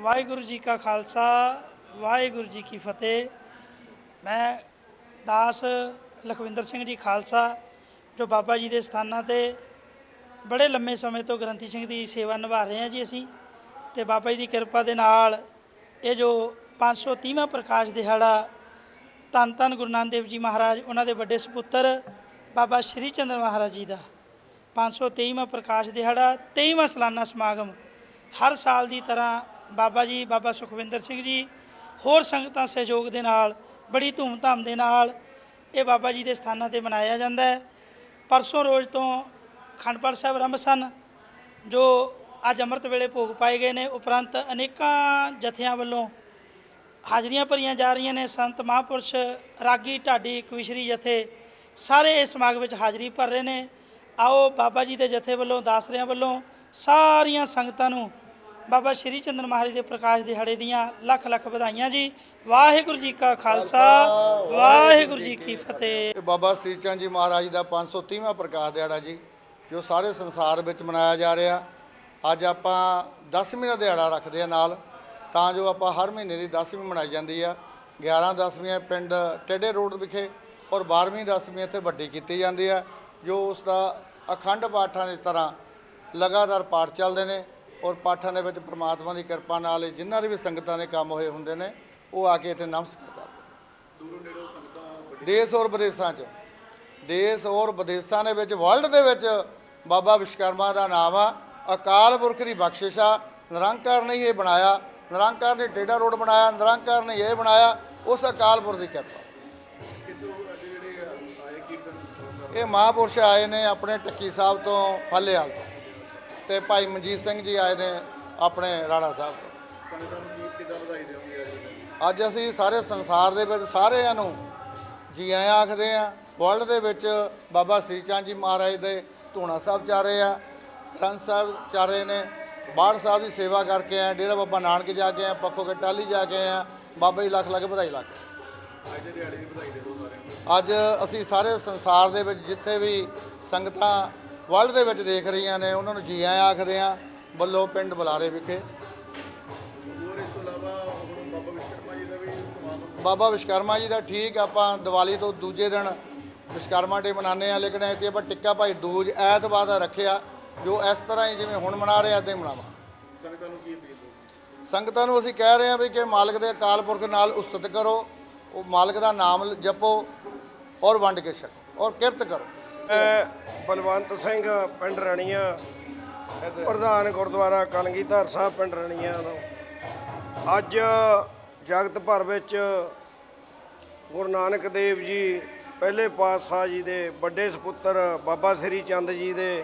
ਵਾਹਿਗੁਰੂ ਜੀ ਕਾ ਖਾਲਸਾ, ਵਾਹਿਗੁਰੂ ਜੀ ਕੀ ਫਤਿਹ। ਮੈਂ ਦਾਸ ਲਖਵਿੰਦਰ ਸਿੰਘ ਜੀ ਖਾਲਸਾ, ਜੋ ਬਾਬਾ ਜੀ ਦੇ ਸਥਾਨਾਂ ਤੇ ਬੜੇ ਲੰਮੇ ਸਮੇਂ ਤੋਂ ਗ੍ਰੰਥੀ ਸਿੰਘ ਦੀ ਸੇਵਾ ਨਿਭਾ ਰਹੇ ਹਾਂ ਜੀ ਅਸੀਂ। ਤੇ ਬਾਬਾ ਜੀ ਦੀ ਕਿਰਪਾ ਦੇ ਨਾਲ ਇਹ ਜੋ 530ਵਾਂ ਪ੍ਰਕਾਸ਼ ਦਿਹਾੜਾ ਧੰਨ ਧੰਨ ਗੁਰੂ ਨਾਨਕ ਦੇਵ ਜੀ ਮਹਾਰਾਜ, ਉਹਨਾਂ ਦੇ ਵੱਡੇ ਸੁਪੁੱਤਰ ਬਾਬਾ ਸ਼੍ਰੀ ਚੰਦਰ ਮਹਾਰਾਜ ਜੀ ਦਾ 523ਵਾਂ ਪ੍ਰਕਾਸ਼ ਦਿਹਾੜਾ 23ਵਾਂ ਸਾਲਾਨਾ ਸਮਾਗਮ ਹਰ ਸਾਲ ਦੀ ਤਰ੍ਹਾਂ ਬਾਬਾ ਜੀ, ਬਾਬਾ ਸੁਖਵਿੰਦਰ ਸਿੰਘ ਜੀ, ਹੋਰ ਸੰਗਤਾਂ ਸਹਿਯੋਗ ਦੇ ਨਾਲ, ਬੜੀ ਧੂਮਧਾਮ ਦੇ ਨਾਲ ਇਹ ਬਾਬਾ ਜੀ ਦੇ ਸਥਾਨਾਂ ਤੇ ਮਨਾਇਆ ਜਾਂਦਾ ਹੈ। ਪਰਸੋਂ ਰੋਜ਼ ਤੋਂ ਖੰਡਪੜ ਸਾਹਿਬ ਆਰੰਭ ਸਨ, ਜੋ ਅੱਜ ਅੰਮ੍ਰਿਤ ਵੇਲੇ ਭੋਗ ਪਾਏ ਗਏ ਨੇ। ਉਪਰੰਤ ਅਨੇਕਾਂ ਜਥਿਆਂ ਵੱਲੋਂ ਹਾਜ਼ਰੀਆਂ ਭਰੀਆਂ ਜਾ ਰਹੀਆਂ ਨੇ। ਸੰਤ ਮਹਾਂਪੁਰਸ਼ ਰਾਗੀ ਢਾਡੀ ਕਵਿਸ਼ਰੀ ਜਥੇ ਸਾਰੇ ਇਸ ਸਮਾਗਮ ਵਿੱਚ ਹਾਜ਼ਰੀ ਭਰ ਰਹੇ ਨੇ। ਆਓ ਬਾਬਾ ਜੀ ਦੇ ਜਥੇ ਵੱਲੋਂ, ਦਾਸਰਿਆਂ ਵੱਲੋਂ ਸਾਰੀਆਂ ਸੰਗਤਾਂ ਨੂੰ ਬਾਬਾ ਸ਼੍ਰੀ ਚੰਦਰ ਮਹਾਰਾਜ ਦੇ ਪ੍ਰਕਾਸ਼ ਦਿਹਾੜੇ ਦੀਆਂ ਲੱਖ ਲੱਖ ਵਧਾਈਆਂ ਜੀ। ਵਾਹਿਗੁਰੂ ਜੀ ਕਾ ਖਾਲਸਾ, ਵਾਹਿਗੁਰੂ ਜੀ ਕੀ ਫਤਿਹ। ਬਾਬਾ ਸ੍ਰੀ ਚੰਦ ਜੀ ਮਹਾਰਾਜ ਦਾ 530ਵਾਂ ਪ੍ਰਕਾਸ਼ ਦਿਹਾੜਾ ਜੀ, ਜੋ ਸਾਰੇ ਸੰਸਾਰ ਵਿੱਚ ਮਨਾਇਆ ਜਾ ਰਿਹਾ। ਅੱਜ ਆਪਾਂ 10ਵੀਂ ਦਾ ਦਿਹਾੜਾ ਰੱਖਦੇ ਆ ਨਾਲ, ਤਾਂ ਜੋ ਆਪਾਂ ਹਰ ਮਹੀਨੇ ਦੀ 10ਵੀਂ ਮਨਾਈ ਜਾਂਦੀ ਆ। 11 ਦਸਵੀਂ ਪਿੰਡ ਟੇਡੇ ਰੋਡ ਵਿਖੇ ਔਰ 12ਵੀਂ ਦਸਵੀਂ ਇੱਥੇ ਵੱਡੀ ਕੀਤੀ ਜਾਂਦੀ ਆ, ਜੋ ਉਸ ਦਾ ਅਖੰਡ ਪਾਠਾਂ ਦੀ ਤਰ੍ਹਾਂ ਲਗਾਤਾਰ ਪਾਠ ਚੱਲਦੇ ਨੇ। ਔਰ ਪਾਠਾਂ ਦੇ ਵਿੱਚ ਪ੍ਰਮਾਤਮਾ ਦੀ ਕਿਰਪਾ ਨਾਲ ਜਿਨ੍ਹਾਂ ਦੇ ਵੀ ਸੰਗਤਾਂ ਦੇ ਕੰਮ ਹੋਏ ਹੁੰਦੇ ਨੇ, ਉਹ ਆ ਕੇ ਇੱਥੇ ਨਮਸਕਾਰ ਕਰਦੇ ਨੇ। ਦੇਸ਼ ਔਰ ਵਿਦੇਸ਼ਾਂ 'ਚ। ਦੇਸ਼ ਔਰ ਵਿਦੇਸ਼ਾਂ ਦੇ ਵਿੱਚ, ਵਰਲਡ ਦੇ ਵਿੱਚ ਬਾਬਾ ਵਿਸ਼ਵਕਰਮਾ ਦਾ ਨਾਮ ਆ। ਅਕਾਲ ਪੁਰਖ ਦੀ ਬਖਸ਼ਿਸ਼ ਆ। ਨਿਰੰਕਾਰ ਨੇ ਹੀ ਇਹ ਬਣਾਇਆ। ਨਿਰੰਕਾਰ ਨੇ ਟੇਡਾ ਰੋਡ ਬਣਾਇਆ। ਨਿਰੰਕਾਰ ਨੇ ਇਹ ਬਣਾਇਆ। ਉਸ ਅਕਾਲ ਪੁਰਖ ਦੀ ਕਿਰਪਾ। ਇਹ ਮਹਾਂਪੁਰਸ਼ ਆਏ ਨੇ ਆਪਣੇ ਟੱਕੀ ਸਾਹਿਬ ਤੋਂ, ਫੱਲੇਵਾਲ ਤੋਂ। ਤੇ ਭਾਈ ਮਨਜੀਤ ਸਿੰਘ ਜੀ ਆਏ ਨੇ ਆਪਣੇ ਰਾਣਾ ਸਾਹਿਬ ਤੋਂ। ਅੱਜ ਅਸੀਂ ਸਾਰੇ ਸੰਸਾਰ ਦੇ ਵਿੱਚ ਸਾਰਿਆਂ ਨੂੰ ਜੀ ਆਇਆਂ ਆਖਦੇ ਆ ਵਰਲਡ ਦੇ ਵਿੱਚ ਬਾਬਾ ਸ੍ਰੀ ਚੰਦ ਜੀ ਮਹਾਰਾਜ ਦੇ ਧੂਣਾ ਸਾਹਿਬ ਜਾ ਰਹੇ ਆ, ਗ੍ਰੰਥ ਸਾਹਿਬ ਜਾ ਰਹੇ ਨੇ, ਬਾੜ ਸਾਹਿਬ ਦੀ ਸੇਵਾ ਕਰਕੇ ਆਏ ਡੇਰਾ ਬਾਬਾ ਨਾਨਕ ਜਾ ਕੇ ਆ, ਪੱਖੋ ਕੇ ਜਾ ਕੇ ਆ, ਬਾਬਾ ਜੀ ਲੱਖ ਲੱਖ ਵਧਾਈ ਲੱਖ। ਅੱਜ ਅਸੀਂ ਸਾਰੇ ਸੰਸਾਰ ਦੇ ਵਿੱਚ ਜਿੱਥੇ ਵੀ ਸੰਗਤਾਂ ਵਰਲਡ ਦੇ ਵਿੱਚ ਦੇਖ ਰਹੀਆਂ ਨੇ, ਉਹਨਾਂ ਨੂੰ ਜੀ ਆਇਆਂ ਆਖਦੇ ਆ, ਵੱਲੋਂ ਪਿੰਡ ਬੁਲਾਰੇ ਵਿਖੇ। ਬਾਬਾ ਵਿਸ਼ਕਰਮਾ ਜੀ ਦਾ ਠੀਕ, ਆਪਾਂ ਦੀਵਾਲੀ ਤੋਂ ਦੂਜੇ ਦਿਨ ਵਿਸ਼ਕਰਮਾ ਡੇ ਮਨਾਉਂਦੇ ਆ, ਲੇਕਿਨ ਐਤੀ ਆਪਾਂ ਟਿੱਕਾ ਭਾਈ ਦੂਜ ਐਤਵਾਰ ਦਾ ਰੱਖਿਆ, ਜੋ ਇਸ ਤਰ੍ਹਾਂ ਹੀ ਜਿਵੇਂ ਹੁਣ ਮਨਾ ਰਹੇ ਆ ਤੇ ਮਨਾਵਾ। ਸੰਗਤਾਂ ਨੂੰ ਅਸੀਂ ਕਹਿ ਰਹੇ ਹਾਂ ਵੀ ਕਿ ਮਾਲਕ ਦੇ ਅਕਾਲ ਪੁਰਖ ਨਾਲ ਉਸਤਤ ਕਰੋ, ਉਹ ਮਾਲਕ ਦਾ ਨਾਮ ਜਪੋ ਔਰ ਵੰਡ ਕੇ ਛਕੋ ਔਰ ਕਿਰਤ ਕਰੋ। ਮੈਂ ਬਲਵੰਤ ਸਿੰਘ, ਪਿੰਡ ਰਣੀਆਂ, ਪ੍ਰਧਾਨ ਗੁਰਦੁਆਰਾ ਕਲਗੀਧਰ ਸਾਹਿਬ, ਪਿੰਡ ਰਣੀਆਂ ਤੋਂ। ਅੱਜ ਜਗਤ ਭਰ ਵਿੱਚ ਗੁਰੂ ਨਾਨਕ ਦੇਵ ਜੀ, ਪਹਿਲੇ ਪਾਤਸ਼ਾਹ ਜੀ ਦੇ ਵੱਡੇ ਸੁਪੁੱਤਰ ਬਾਬਾ ਸ੍ਰੀ ਚੰਦ ਜੀ ਦੇ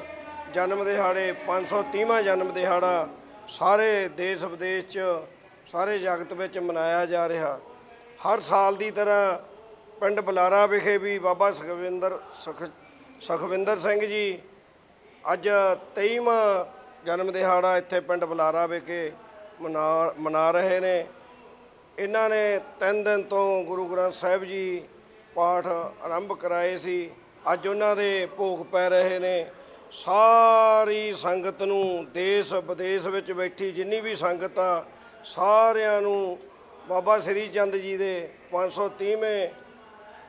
ਜਨਮ ਦਿਹਾੜੇ 530ਵਾਂ ਜਨਮ ਦਿਹਾੜਾ ਸਾਰੇ ਦੇਸ਼ ਵਿਦੇਸ਼ 'ਚ, ਸਾਰੇ ਜਗਤ ਵਿੱਚ ਮਨਾਇਆ ਜਾ ਰਿਹਾ। ਹਰ ਸਾਲ ਦੀ ਤਰ੍ਹਾਂ ਪਿੰਡ ਬੁਲਾਰਾ ਵਿਖੇ ਵੀ ਬਾਬਾ ਸੁਖਵਿੰਦਰ ਸੁਖ ਸੁਖਵਿੰਦਰ ਸਿੰਘ ਜੀ, ਅੱਜ 23ਵਾਂ ਜਨਮ ਦਿਹਾੜਾ ਇੱਥੇ ਪਿੰਡ ਬੁਲਾਰਾ ਵਿਖੇ ਮਨਾ ਮਨਾ ਰਹੇ ਨੇ। ਇਹਨਾਂ ਨੇ ਤਿੰਨ ਦਿਨ ਤੋਂ ਗੁਰੂ ਗ੍ਰੰਥ ਸਾਹਿਬ ਜੀ ਪਾਠ ਆਰੰਭ ਕਰਾਏ ਸੀ। ਅੱਜ ਉਹਨਾਂ ਦੇ ਭੋਗ ਪੈ ਰਹੇ ਨੇ। ਸਾਰੀ ਸੰਗਤ ਨੂੰ ਦੇਸ਼ ਵਿਦੇਸ਼ ਵਿੱਚ ਬੈਠੀ ਜਿੰਨੀ ਵੀ ਸੰਗਤ ਆ, ਸਾਰਿਆਂ ਨੂੰ ਬਾਬਾ ਸ੍ਰੀ ਚੰਦ ਜੀ ਦੇ 530ਵੇਂ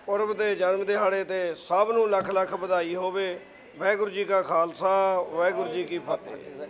ਪੁਰਬ ਦੇ ਜਨਮ ਦਿਹਾੜੇ ਤੇ ਸਭ ਨੂੰ ਲੱਖ ਲੱਖ ਵਧਾਈ ਹੋਵੇ। ਵਾਹਿਗੁਰੂ ਜੀ ਕਾ ਖਾਲਸਾ, ਵਾਹਿਗੁਰੂ ਜੀ ਕੀ ਫਤਿਹ।